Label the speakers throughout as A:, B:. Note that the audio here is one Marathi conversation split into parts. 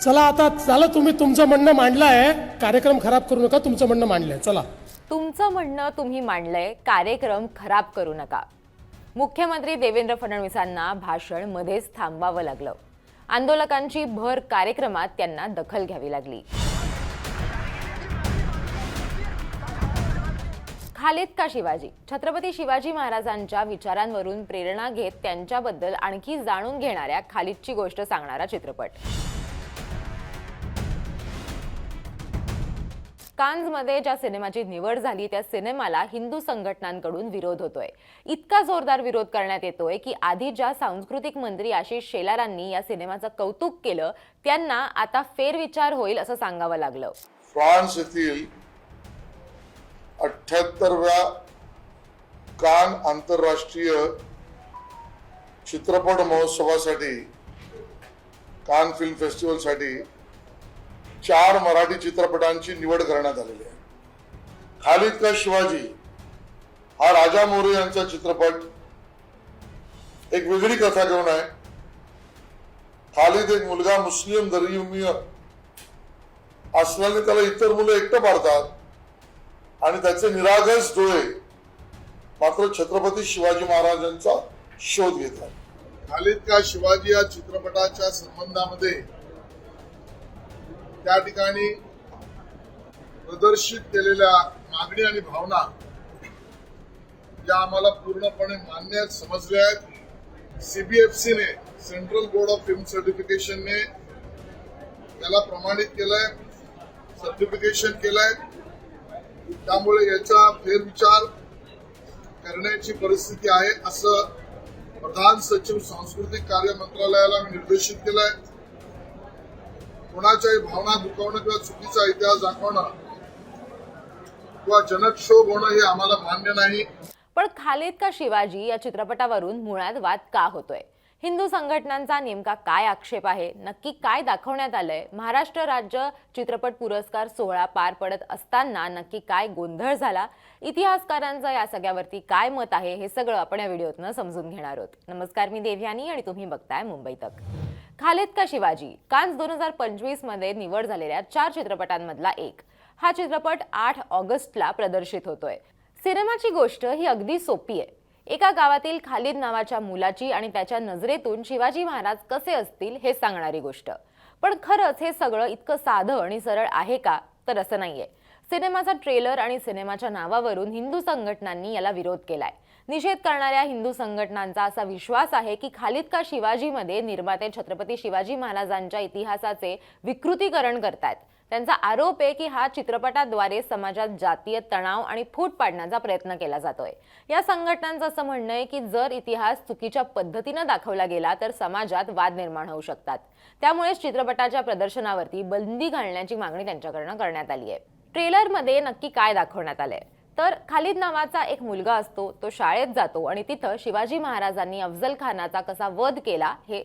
A: चला आता चला तुम्ही तुमचं म्हणणं मांडलं आहे कार्यक्रम खराब करू नका तुमचं म्हणणं मांडलंय. चला.
B: तुमचं म्हणणं तुम्ही मांडलंय कार्यक्रम खराब करू नका. मुख्यमंत्री देवेंद्र फडणवीसांना भाषण मध्येच थांबवावं लागलं. आंदोलकांची भर कार्यक्रमात त्यांना दखल घ्यावी लागली. खालीद का शिवाजी? छत्रपती शिवाजी महाराजांच्या विचारांवरून प्रेरणा घेत त्यांच्याबद्दल आणखी जाणून घेणाऱ्या खालिदची गोष्ट सांगणारा चित्रपट. कान्समध्ये ज्या सिनेमाची निवड झाली त्या सिनेमाला हिंदू संघटनांकडून विरोध होतोय. इतका जोरदार विरोध करण्यात येतोय की आधी ज्या सांस्कृतिक मंत्री आशिष शेलारांनी या सिनेमाचं कौतुक केलं त्यांना आता फेरविचार होईल असं सांगावं लागलं.
C: फ्रान्स येथील अठ्याहत्तरव्या कान आंतरराष्ट्रीय चित्रपट महोत्सवासाठी कान फिल्म फेस्टिवलसाठी चार मराठी चित्रपटांची निवड करण्यात आलेली आहे. खालिद का शिवाजी हा राजा मोरे यांचा चित्रपट एक वेगळी कथा घेऊन आहे. खालिद एक मुलगा मुस्लिम धर्मीय असल्याने त्याला इतर मुलं एकटं पाडतात आणि त्याचे निरागस डोळे मात्र छत्रपती शिवाजी महाराजांचा शोध घेतात. खालिद का शिवाजी या चित्रपटाच्या संबंधामध्ये त्या ठिकाणी प्रदर्शित केलेल्या मागणी आणि भावना या आम्हाला पूर्णपणे मान्य समजल्या आहेत. सीबीएफसीने सेंट्रल बोर्ड ऑफ फिल्म सर्टिफिकेशनने त्याला प्रमाणित केलंय सर्टिफिकेशन केलंय. त्यामुळे याचा फेरविचार करण्याची परिस्थिती आहे असं प्रधान सचिव सांस्कृतिक कार्य मंत्रालयाला मी निर्देशित केलंय. कोणाच्याही भावना दुखावणं किंवा चुकीचा इतिहास दाखवणं किंवा जनक्षोभ होणं हे आम्हाला मान्य नाही.
B: पण खालीद का शिवाजी? या चित्रपटावरून मुळात वाद का होतोय? हिंदू संघटनांचा नेमका काय आक्षेप आहे? नक्की काय दाखवण्यात आलंय? महाराष्ट्र राज्य चित्रपट पुरस्कार सोहळा पार पडत असताना नक्की काय गोंधळ झाला? इतिहासकारांचं या सगळ्यावरती काय मत आहे? हे सगळं आपण या व्हिडिओतनं समजून घेणार आहोत. नमस्कार मी देवयानी आणि तुम्ही बघताय मुंबई तक. खालिद का शिवाजी? कान्स दोन हजार पंचवीसमध्ये निवड झालेल्या चार चित्रपटांमधला एक. हा चित्रपट आठ ऑगस्टला प्रदर्शित होतोय. सिनेमाची गोष्ट ही अगदी सोपी आहे. एका गावातील खालिद नावाच्या मुलाची आणि त्याच्या नजरेतून शिवाजी महाराज कसे असतील हे सांगणारी गोष्ट. पण खरंच हे सगळं इतकं साधं आणि सरळ आहे का? तर असं नाहीये. सिनेमाचा ट्रेलर आणि सिनेमाच्या नावावरून हिंदू संघटनांनी याला विरोध केलाय. निषेध करणाऱ्या हिंदू संघटनांचा असा विश्वास आहे की खालिद का शिवाजीमध्ये निर्माते छत्रपती शिवाजी महाराजांच्या इतिहासाचे विकृतीकरण करतायत. त्यांचा आरोप आहे की हा चित्रपटाद्वारे समाजात जातीय तणाव आणि फूट पाडण्याचा प्रयत्न केला जातोय. या संघटनांचं असं म्हणणं आहे की जर इतिहास चुकीच्या पद्धतीनं दाखवला गेला तर समाजात वाद निर्माण होऊ शकतात. त्यामुळेच चित्रपटाच्या प्रदर्शनावरती बंदी घालण्याची मागणी त्यांच्याकडनं करण्यात आली आहे. ट्रेलरमध्ये नक्की काय दाखवण्यात आलंय? तर खालिद नावाचा एक मुलगा असतो तो शाळेत जातो आणि तिथं शिवाजी महाराजांनी अफजल खानाचा कसा वध केला हे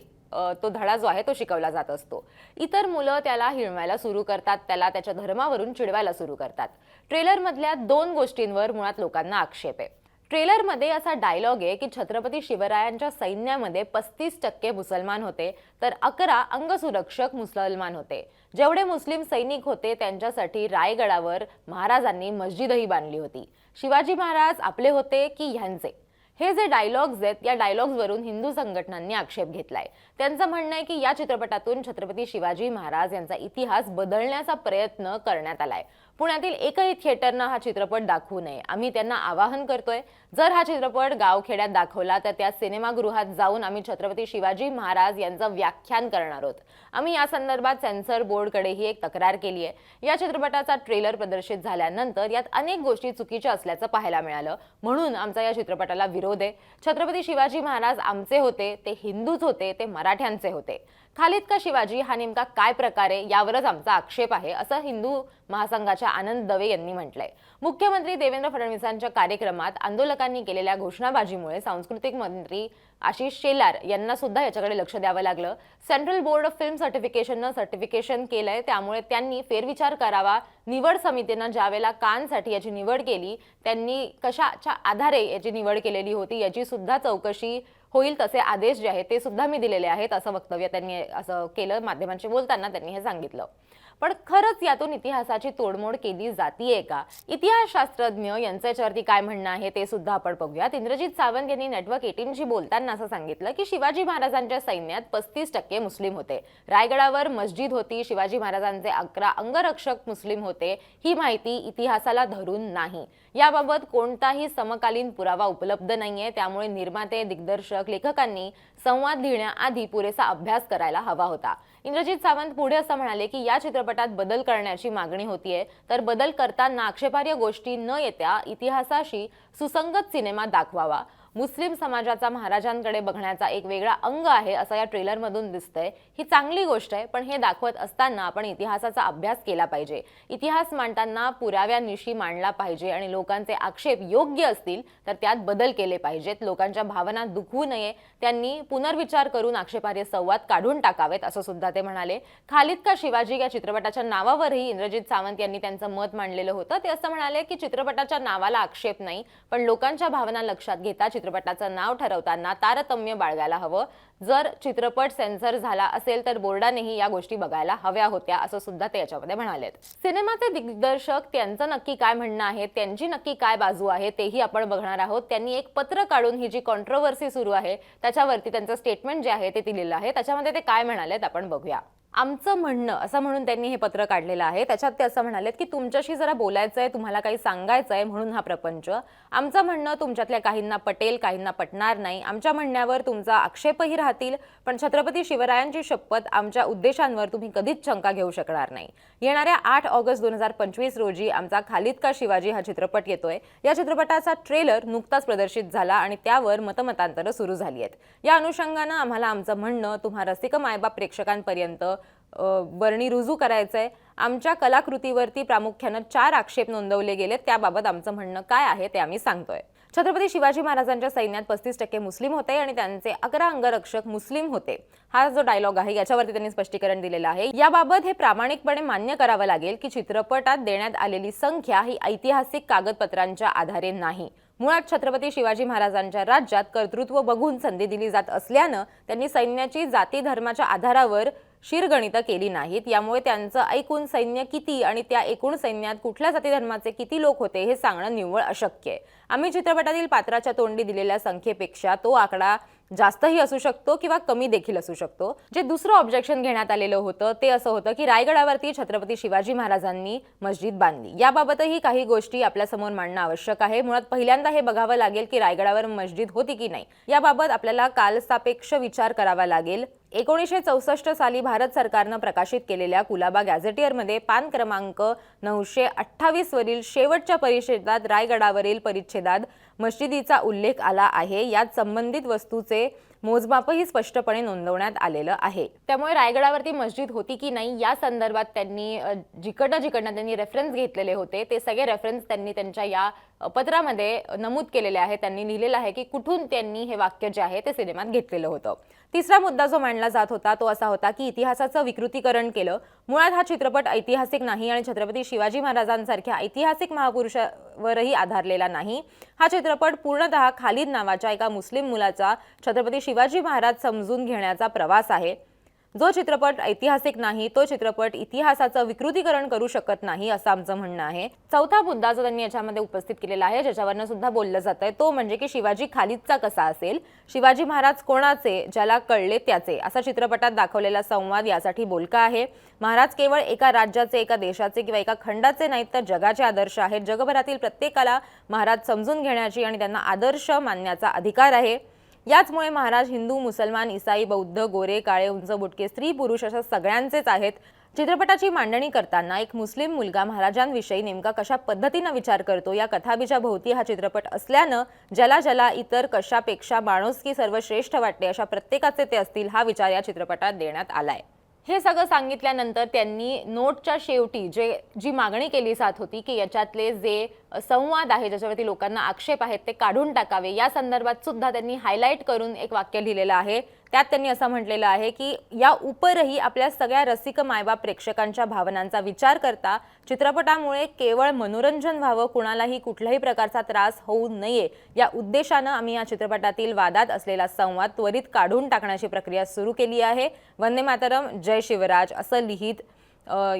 B: तो धडा जो आहे तो शिकवला जात असतो. इतर मुलं त्याला हिळवायला सुरू करतात त्याला त्याच्या धर्मावरून चिडवायला सुरू करतात. ट्रेलरमधल्या दोन गोष्टींवर मुळात लोकांना आक्षेप आहे. ट्रेलरमध्ये असा डायलॉग आहे की छत्रपती शिवरायांच्या सैन्यामध्ये पस्तीस टक्के मुसलमान होते तर अकरा अंगसुरक्षक मुसलमान होते. जेवढे मुस्लिम सैनिक होते त्यांच्यासाठी रायगडावर महाराजांनी मस्जिदही बांधली होती. शिवाजी महाराज आपले होते की ह्यांचे? हे जे डायलॉग्स आहेत या डायलॉग्सवरून हिंदू संघटनांनी आक्षेप घेतलाय. त्यांचं म्हणणं आहे की या चित्रपटातून छत्रपती शिवाजी महाराज यांचा इतिहास बदलण्याचा प्रयत्न करण्यात आलाय. पुण्यातील एकही थिएटरनं हा चित्रपट दाखवू नये. आम्ही त्यांना आवाहन करतोय जर हा चित्रपट गावखेड्यात दाखवला तर त्या सिनेमागृहात जाऊन आम्ही छत्रपती शिवाजी महाराज यांचं व्याख्यान करणार आहोत. आम्ही या संदर्भात सेन्सर बोर्डकडेही एक तक्रार केली आहे या चित्रपटाचा ट्रेलर प्रदर्शित झाल्यानंतर यात अनेक गोष्टी चुकीच्या असल्याचं पाहायला मिळालं. म्हणून आमचा या चित्रपटाला विरोध आहे छत्रपती शिवाजी महाराज आमचे होते ते हिंदूच होते ते मराठ्यांचे होते. खालिद का शिवाजी? हा नेमका काय प्रकार आहे? यावरच आमचा आक्षेप आहे असं हिंदू महासंघाच्या आनंद दवे यांनी म्हटलंय. मुख्यमंत्री देवेंद्र फडणवीसांच्या कार्यक्रमात आंदोलकांनी केलेल्या घोषणाबाजीमुळे सांस्कृतिक मंत्री आशिष शेलार यांना सुद्धा याच्याकडे लक्ष द्यावं लागलं. सेंट्रल बोर्ड ऑफ फिल्म सर्टिफिकेशननं सर्टिफिकेशन केलंय. त्यामुळे त्यांनी फेरविचार करावा. निवड समितीनं ज्यावेळेला कानसाठी याची निवड केली त्यांनी कशाच्या आधारे याची निवड केलेली होती याची सुद्धा चौकशी होईल तसे आदेश जे आहेत ते सुद्धा मी दिलेले आहेत असं वक्तव्य त्यांनी असं केलं. माध्यमांशी बोलताना त्यांनी हे सांगितलं. पण खरंच यातून इतिहासाची तोडमोड केली जातीये का? इतिहासशास्त्रज्ञ यांचं याच्यावरती काय म्हणणं आहे ते सुद्धा आपण बघूयात. इंद्रजित सावंत यांनी नेटवर्क एटीनशी बोलताना असं सांगितलं की शिवाजी महाराजांच्या सैन्यात पस्तीस टक्के मुस्लिम होते. रायगडावर मस्जिद होती शिवाजी महाराजांचे अकरा अंगरक्षक मुस्लिम होते ही माहिती इतिहासाला धरून नाही. याबाबत कोणताही समकालीन पुरावा उपलब्ध नाहीये त्यामुळे निर्माते दिग्दर्शक लेखकांनी संवाद लिहिण्याआधी पुरेसा अभ्यास करायला हवा होता. इंद्रजित सावंत पुढे असं म्हणाले की या चित्रपटात बदल करण्याची मागणी होतीये. तर बदल करताना आक्षेपार्ह गोष्टी न येत्या इतिहासाशी सुसंगत सिनेमा दाखवावा. मुस्लिम समाजाचा महाराजांकडे बघण्याचा एक वेगळा अंग आहे असं या ट्रेलरमधून दिसतंय. ही चांगली गोष्ट आहे पण हे दाखवत असताना आपण इतिहासाचा अभ्यास केला पाहिजे. इतिहास मांडताना पुराव्यानिशी मांडला पाहिजे आणि लोकांचे आक्षेप योग्य असतील तर त्यात बदल केले पाहिजेत. लोकांच्या भावना दुखवू नये. त्यांनी पुनर्विचार करून आक्षेपार्ह संवाद काढून टाकावेत असं सुद्धा ते म्हणाले. खालिद का शिवाजी या चित्रपटाच्या नावावरही इंद्रजित सावंत यांनी त्यांचं मत मांडलेलं होतं. ते असं म्हणाले की चित्रपटाच्या नावाला आक्षेप नाही पण लोकांच्या भावना लक्षात घेता चित्रपटाचं नाव ठरवताना तारतम्य बाळगायला हवं. जर चित्रपट सेन्सर झाला असेल तर बोर्डानेही या गोष्टी बघायला हव्या होत्या असं सुद्धा ते याच्यामध्ये म्हणालेत. सिनेमाचे दिग्दर्शक त्यांचं नक्की काय म्हणणं आहे त्यांची नक्की काय बाजू आहे तेही आपण बघणार आहोत. त्यांनी एक पत्र काढून ही जी कॉन्ट्रोवर्सी सुरू आहे त्याच्यावरती त्यांचं स्टेटमेंट जे आहे ते दिलेलं आहे. त्याच्यामध्ये ते काय म्हणालेत आपण बघूया. आमचं म्हणणं असं म्हणून त्यांनी हे पत्र काढलेलं आहे. त्याच्यात ते असं म्हणालेत की तुमच्याशी जरा बोलायचं आहे तुम्हाला काही सांगायचं आहे म्हणून हा प्रपंच. आमचं म्हणणं तुमच्यातल्या काहींना पटेल काहींना पटणार नाही. आमच्या म्हणण्यावर तुमचा आक्षेपही राहतील. पण छत्रपती शिवरायांची शपथ आमच्या उद्देशांवर तुम्ही कधीच शंका घेऊ शकणार नाही. येणाऱ्या आठ ऑगस्ट दोन हजार पंचवीस रोजी आमचा खालिद का शिवाजी हा चित्रपट येतोय. या चित्रपटाचा ट्रेलर नुकताच प्रदर्शित झाला आणि त्यावर मतमतांतरं सुरू झाली आहेत. या अनुषंगानं आम्हाला आमचं म्हणणं तुम्हा रसिक मायबाप प्रेक्षकांपर्यंत वर्णी रुजू करायचंय. आमच्या कलाकृतीवरती प्रामुख्यानं चार आक्षेप नोंदवले गेले त्याबाबत आमचं म्हणणं काय आहे ते आम्ही सांगतोय. छत्रपती शिवाजी महाराजांच्या सैन्यात पस्तीस टक्के मुस्लिम होते आणि त्यांचे अकरा अंगरक्षक मुस्लिम होते. हा जो डायलॉग आहे याच्यावरती त्यांनी स्पष्टीकरण दिलेलं आहे. याबाबत हे प्रामाणिकपणे मान्य करावं लागेल की चित्रपटात देण्यात आलेली संख्या ही ऐतिहासिक कागदपत्रांच्या आधारे नाही. मुळात छत्रपती शिवाजी महाराजांच्या राज्यात कर्तृत्व बघून संधी दिली जात असल्यानं त्यांनी सैन्याची जाती धर्माच्या आधारावर शिरगणितं केली नाहीत. यामुळे त्यांचं ऐकून सैन्य किती आणि त्या एकूण सैन्यात कुठल्या जाती धर्माचे किती लोक होते हे सांगणं निव्वळ अशक्य आहे. आम्ही चित्रपटातील पात्राच्या तोंडी दिलेल्या संख्येपेक्षा तो आकडा जास्तही असू शकतो किंवा कमी देखील असू शकतो. जे दुसरं ऑब्जेक्शन घेण्यात आलेलं होतं ते असं होतं की रायगडावरती छत्रपती शिवाजी महाराजांनी मस्जिद बांधली. याबाबतही काही गोष्टी आपल्यासमोर मांडणं आवश्यक आहे. मुळात पहिल्यांदा हे बघावं लागेल की रायगडावर मस्जिद होती की नाही. याबाबत आपल्याला कालसापेक्ष विचार करावा लागेल. एकोणीसशे चौसष्ट साली भारत सरकारनं प्रकाशित केलेल्या कुलाबा गॅझेटियरमध्ये पान क्रमांक नऊशे अठ्ठावीस वरील शेवटच्या परिच्छेदात रायगडावरील परिच्छेद निषेधात मशिदीचा उल्लेख आला आहे. यात संबंधित वस्तूचे मोजमापही स्पष्टपणे नोंदवण्यात आलेलं आहे. त्यामुळे रायगडावरती मस्जिद होती की नाही या संदर्भात त्यांनी जिकडनं जिकडनं त्यांनी रेफरन्स घेतलेले होते ते सगळे रेफरन्स त्यांनी त्यांच्या या पत्रामध्ये नमूद केलेले आहे त्यांनी लिहिलेलं आहे की कुठून त्यांनी हे वाक्य जे आहे ते सिनेमात घेतलेलं होतं. तिसरा मुद्दा जो मांडला जात होता तो असा होता की इतिहासाचं विकृतीकरण केलं. मुळात हा चित्रपट ऐतिहासिक नाही आणि छत्रपती शिवाजी महाराजांसारख्या ऐतिहासिक महापुरुषावरही आधारलेला नाही. हा चित्रपट पूर्णतः खालिद नावाच्या एका मुस्लिम मुलाचा छत्रपती शिवाजी महाराज समजून घेण्याचा प्रवास आहे. जो चित्रपट ऐतिहासिक नाही तो चित्रपट इतिहासाचं विकृतीकरण करू शकत नाही असं आमचं म्हणणं आहे. चौथा मुद्दा जो त्यांनी याच्यामध्ये उपस्थित केलेला आहे ज्याच्यावरनं सुद्धा बोललं जात आहे तो म्हणजे की शिवाजी खालीदचा कसा असेल? शिवाजी महाराज कोणाचे ज्याला कळले त्याचे असा चित्रपटात दाखवलेला संवाद यासाठी बोलका आहे. महाराज केवळ एका राज्याचे एका देशाचे किंवा एका खंडाचे नाहीत तर जगाचे आदर्श आहेत. जगभरातील प्रत्येकाला महाराज समजून घेण्याची आणि त्यांना आदर्श मानण्याचा अधिकार आहे. याचमुळे महाराज हिंदू मुसलमान इसाई बौद्ध गोरे काळे उंच बुटके स्त्री पुरुष अशा सगळ्यांचेच आहेत. चित्रपटाची मांडणी करताना एक मुस्लिम मुलगा महाराजांविषयी नेमका कशा पद्धतीनं विचार करतो? या कथाबीच्या भोवती हा चित्रपट असल्यानं ज्याला ज्याला इतर कशापेक्षा माणुसकी सर्वश्रेष्ठ वाटते अशा प्रत्येकाचे ते असतील हा विचार या चित्रपटात देण्यात आलाय. हे सगळं सांगितल्यानंतर त्यांनी नोटच्या शेवटी जे जी मागणी केली जात होती की याच्यातले जे संवाद आहे ज्याच्यावरती लोकांना आक्षेप आहेत ते काढून टाकावे. या संदर्भात सुद्धा त्यांनी हायलाईट करून एक वाक्य लिहिलेलं आहे. त्यात त्यांनी असं म्हटलेलं आहे की या उपरही आपल्या सगळ्या रसिक मायबाप प्रेक्षकांच्या भावनांचा विचार करता चित्रपटामुळे केवळ मनोरंजन व्हावं कुणालाही कुठल्याही प्रकारचा त्रास होऊ नये या उद्देशानं आम्ही या चित्रपटातील वादात असलेला संवाद त्वरित काढून टाकण्याची प्रक्रिया सुरू केली आहे. वंदे मातरम जय शिवराज असं लिहित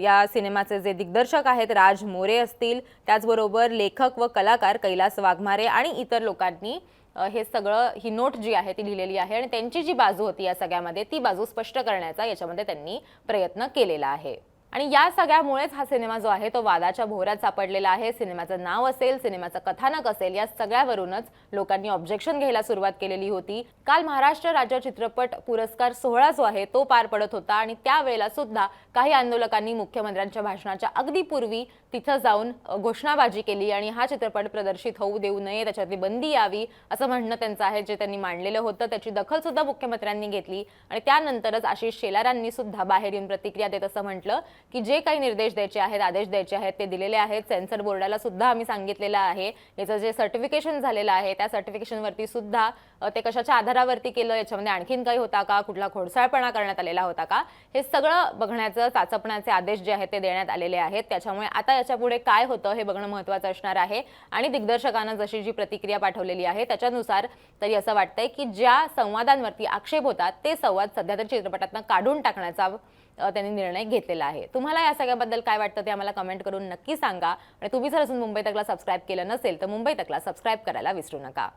B: या सिनेमाचे जे दिग्दर्शक आहेत राज मोरे असतील. त्याचबरोबर लेखक व कलाकार कैलास वाघमारे आणि इतर लोकांनी हे सगळं ही नोट जी आहे ती लिहिलेली आहे आणि त्यांची जी बाजू होती या सगळ्यामध्ये ती बाजू स्पष्ट करण्याचा याच्यामध्ये त्यांनी प्रयत्न केलेला आहे. आणि या सगळ्यामुळेच हा सिनेमा जो आहे तो वादाच्या भोवऱ्यात सापडलेला आहे. सिनेमाचं नाव असेल सिनेमाचं कथानक असेल या सगळ्यावरूनच लोकांनी ऑब्जेक्शन घ्यायला सुरुवात केलेली होती. काल महाराष्ट्र राज्य चित्रपट पुरस्कार सोहळा जो आहे तो पार पडत होता आणि त्यावेळेला सुद्धा काही आंदोलकांनी मुख्यमंत्र्यांच्या भाषणाच्या अगदी पूर्वी तिथं जाऊन घोषणाबाजी केली आणि हा चित्रपट प्रदर्शित होऊ देऊ नये त्याच्यातली बंदी यावी असं म्हणणं त्यांचं आहे जे त्यांनी मांडलेलं होतं. त्याची दखल सुद्धा मुख्यमंत्र्यांनी घेतली आणि त्यानंतरच आशिष शेलारांनी सुद्धा बाहेर येऊन प्रतिक्रिया देत असं म्हटलं की जे काही निर्देश द्यायचे आहेत आदेश द्यायचे आहेत ते दिलेले आहेत. सेन्सर बोर्डाला सुद्धा आम्ही सांगितलेलं आहे. याचं जे सर्टिफिकेशन झालेलं आहे त्या सर्टिफिकेशनवरती सुद्धा ते कशाच्या आधारावरती केलं याच्यामध्ये आणखीन काही होता का कुठला खोडसाळपणा करण्यात आलेला होता का हे सगळं बघण्याचं चाचपण्याचे आदेश जे आहेत ते देण्यात आलेले आहेत. त्याच्यामुळे आता त्याच्या पुढे काय होतं हे बघणं महत्त्वाचं असणार आहे. आणि दिग्दर्शकानं जशी जी प्रतिक्रिया पाठवलेली आहे त्याच्यानुसार तरी असं वाटतंय की ज्या संवादांवरती आक्षेप होतात ते संवाद सध्या तर चित्रपटातनं काढून टाकण्याचा त्यांनी निर्णय घेतलेला आहे. तुम्हाला या सगळ्याबद्दल काय वाटतं ते आम्हाला कमेंट करून नक्की सांगा. आणि तुम्ही जर अजून मुंबई तकला सबस्क्राईब केलं नसेल तर मुंबई तकला सबस्क्राईब करायला विसरू नका.